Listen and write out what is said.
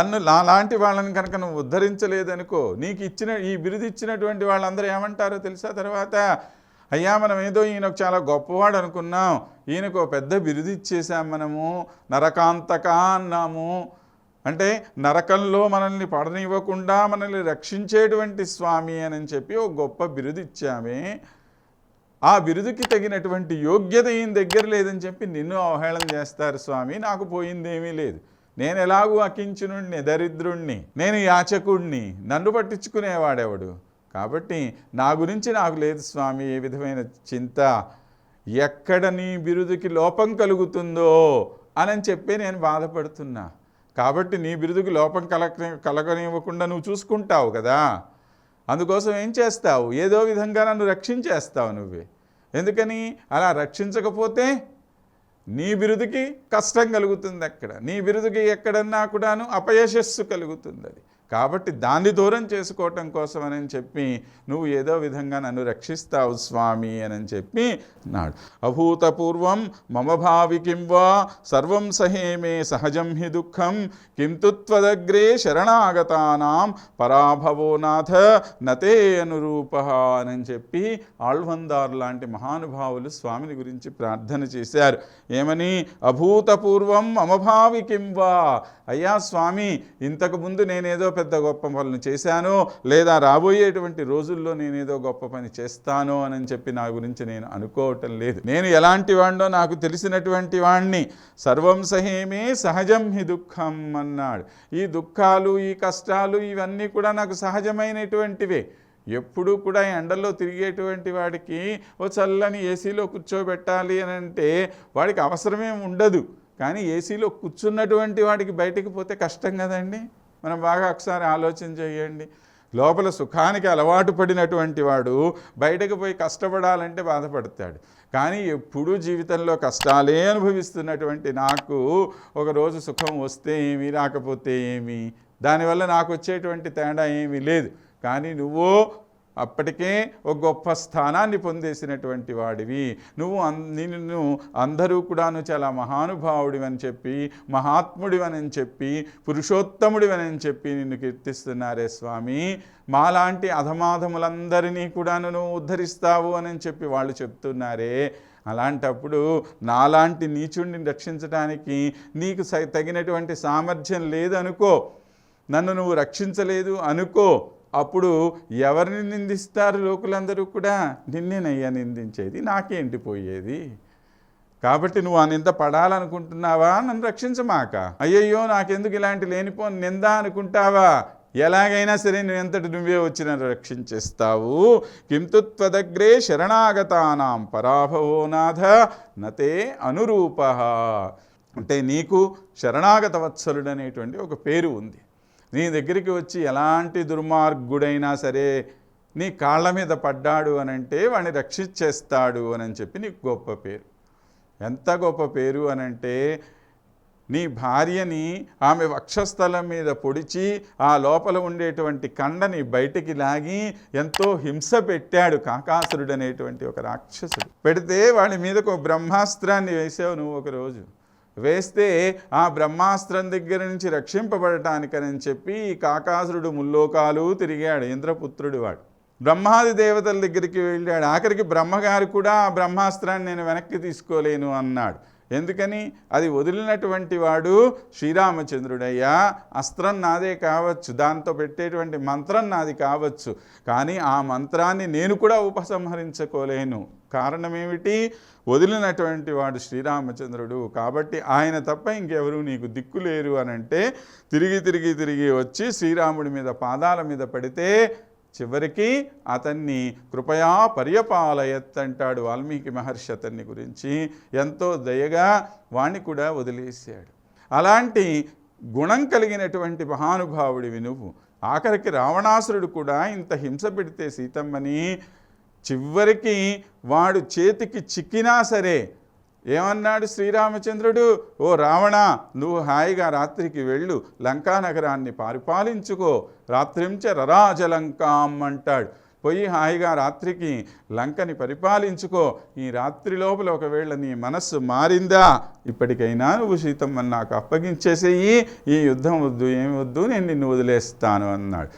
నన్ను నాలాంటి వాళ్ళని కనుక నువ్వు ఉద్ధరించలేదనుకో నీకు ఇచ్చిన ఈ బిరుదు ఇచ్చినటువంటి వాళ్ళందరూ ఏమంటారో తెలుసా తర్వాత? అయ్యా మనం ఏదో ఈయనకు చాలా గొప్పవాడు అనుకున్నాం. ఈయనకు ఒక పెద్ద బిరుదు ఇచ్చేసాం మనము. నరకాంతక అన్నాము. అంటే నరకంలో మనల్ని పడనివ్వకుండా మనల్ని రక్షించేటువంటి స్వామి అని చెప్పి ఒక గొప్ప బిరుదు ఇచ్చామే. ఆ బిరుదుకి తగినటువంటి యోగ్యత ఈయన దగ్గర లేదని చెప్పి నిన్ను అవహేళన చేస్తారు స్వామి. నాకు పోయిందేమీ లేదు. నేను ఎలాగూ అకించునుణ్ణి దరిద్రుణ్ణి నేను యాచకుణ్ణి నన్ను పట్టించుకునేవాడెవడు? కాబట్టి నా గురించి నాకు లేదు స్వామి ఏ విధమైన చింత. ఎక్కడ నీ బిరుదుకి లోపం కలుగుతుందో అని చెప్పి నేను బాధపడుతున్నా. కాబట్టి నీ బిరుదుకి లోపం కలగ కలగనివ్వకుండా నువ్వు చూసుకుంటావు కదా? అందుకోసం ఏం చేస్తావు? ఏదో విధంగా నన్ను రక్షించేస్తావు నువ్వే. ఎందుకని? అలా రక్షించకపోతే నీ బిరుదుకి కష్టం కలుగుతుంది అక్కడ. నీ బిరుదుకి ఎక్కడన్నా కూడాను అపయశస్సు కలుగుతుంది అది. కాబట్టి దాన్ని దూరం చేసుకోవటం కోసమని చెప్పి నువ్వు ఏదో విధంగా నన్ను రక్షిస్తావు స్వామి అని చెప్పి నాడు. అభూతపూర్వం మమ భావి కిం వా? సర్వం సహేమే సహజం హి దుఃఖం. కింతుత్వదగ్రే శరణాగతానాం? పరాభవో నాథ నతే అనురూప అని చెప్పి ఆళ్వందార్ లాంటి మహానుభావులు స్వామిని గురించి ప్రార్థన చేశారు. ఏమని? అభూతపూర్వం మమ భావి కిం వా? అయ్యా స్వామి ఇంతకు ముందు నేనేదో పెద్ద గొప్ప పనులు చేశాను లేదా రాబోయేటువంటి రోజుల్లో నేనేదో గొప్ప పని చేస్తాను అని చెప్పి నా గురించి నేను అనుకోవటం లేదు. నేను ఎలాంటి వాడినో నాకు తెలిసినటువంటి వాణ్ణి. సర్వం సహేమే సహజం హి దుఃఖం అన్నాడు. ఈ దుఃఖాలు ఈ కష్టాలు ఇవన్నీ కూడా నాకు సహజమైనటువంటివే. ఎప్పుడూ కూడా ఎండల్లో తిరిగేటువంటి వాడికి ఓ చల్లని ఏసీలో కూర్చోబెట్టాలి అని అంటే వాడికి అవసరమేం ఉండదు. కానీ ఏసీలో కూర్చున్నటువంటి వాడికి బయటికి పోతే కష్టం కదండి? మనం బాగా ఒకసారి ఆలోచన చేయండి. లోపల సుఖానికి అలవాటు పడినటువంటి వాడు బయటకు పోయి కష్టపడాలంటే బాధపడతాడు. కానీ ఎప్పుడూ జీవితంలో కష్టాలే అనుభవిస్తున్నటువంటి నాకు ఒకరోజు సుఖం వస్తే ఏమి రాకపోతే ఏమి దానివల్ల నాకు వచ్చేటువంటి తేడా ఏమీ లేదు. కానీ నువ్వు అప్పటికే ఒక గొప్ప స్థానాన్ని పొందేసినటువంటి వాడివి. నువ్వు అన్ నిన్ను అందరూ కూడాను చాలా మహానుభావుడివని చెప్పి మహాత్ముడివనని చెప్పి పురుషోత్తముడివనని చెప్పి నిన్ను కీర్తిస్తున్నారే స్వామి. మాలాంటి అధమాధములందరినీ కూడాను నువ్వు ఉద్ధరిస్తావు అని చెప్పి వాళ్ళు చెప్తున్నారే. అలాంటప్పుడు నాలాంటి నీచుడిని రక్షించడానికి నీకు స- తగినటువంటి సామర్థ్యం లేదనుకో నన్ను నువ్వు రక్షించలేదు అనుకో అప్పుడు ఎవరిని నిందిస్తారు లోకులందరూ కూడా? నిన్నేనయ్యా నిందించేది నాకేంటి పోయేది? కాబట్టి నువ్వు ఆ నింద పడాలనుకుంటున్నావా? నన్ను రక్షించమాక. అయ్యయ్యో నాకెందుకు ఇలాంటి లేనిపో నింద అనుకుంటావా? ఎలాగైనా సరే నేను ఎంతటి నువ్వే వచ్చి నన్ను రక్షించేస్తావు? కింతుత్వదగ్రే శరణాగతానాం పరాభవో నాథ నతే అనురూప. అంటే నీకు శరణాగత వత్సలుడు అనేటువంటి ఒక పేరు ఉంది. నీ దగ్గరికి వచ్చి ఎలాంటి దుర్మార్గుడైనా సరే నీ కాళ్ళ మీద పడ్డాడు అని అంటే వాడిని రక్షించేస్తాడు అని చెప్పి నీకు గొప్ప పేరు. ఎంత గొప్ప పేరు అని అంటే నీ భార్యని ఆమె వక్షస్థలం మీద పొడిచి ఆ లోపల ఉండేటువంటి కండని బయటికి లాగి ఎంతో హింస పెట్టాడు కాకాసురుడు అనేటువంటి ఒక రాక్షసుడు. పెడితే వాడి మీదకు ఒక బ్రహ్మాస్త్రాన్ని వేసావు నువ్వు ఒకరోజు వేస్తే ఆ బ్రహ్మాస్త్రం దగ్గర నుంచి రక్షింపబడటానికని చెప్పి ఈ కాకాసురుడు ముల్లోకాలు తిరిగాడు ఇంద్రపుత్రుడు వాడు. బ్రహ్మాది దేవతల దగ్గరికి వెళ్ళాడు. ఆఖరికి బ్రహ్మగారు కూడా ఆ బ్రహ్మాస్త్రాన్ని నేను వెనక్కి తీసుకోలేను అన్నాడు. ఎందుకని? అది వదిలినటువంటి వాడు శ్రీరామచంద్రుడయ్యా అస్త్రం నాదే కావచ్చు దాంతో పెట్టేటువంటి మంత్రం నాది కావచ్చు కానీ ఆ మంత్రాన్ని నేను కూడా ఉపసంహరించుకోలేను. కారణం ఏమిటి వదిలినటువంటి వాడు శ్రీరామచంద్రుడు కాబట్టి ఆయన తప్ప ఇంకెవరు నీకు దిక్కులేరు అని అంటే తిరిగి తిరిగి తిరిగి వచ్చి శ్రీరాముడి మీద పాదాల మీద పడితే చివరికి అతన్ని కృపయా పర్యపాలయత్ అంటాడు వాల్మీకి మహర్షి అతన్ని గురించి. ఎంతో దయగా వాణ్ణి కూడా వదిలేశాడు. అలాంటి గుణం కలిగినటువంటి మహానుభావుడివి నువ్వు. ఆఖరికి రావణాసురుడు కూడా ఇంత హింస పెడితే సీతమ్మని చివరికి వాడు చేతికి చిక్కినా సరే ఏమన్నాడు శ్రీరామచంద్రుడు? ఓ రావణ నువ్వు హాయిగా రాత్రికి వెళ్ళు లంకా నగరాన్ని పరిపాలించుకో. రాత్రించ రరాజలంకాం అంటాడు పోయి హాయిగా రాత్రికి లంకని పరిపాలించుకో. ఈ రాత్రి లోపల ఒకవేళ నీ మనస్సు మారిందా? ఇప్పటికైనా నువ్వు సీతమ్మని నాకు అప్పగించేసేయి. ఈ యుద్ధం వద్దు ఏమి వద్దు నేను నిన్ను వదిలేస్తాను అన్నాడు.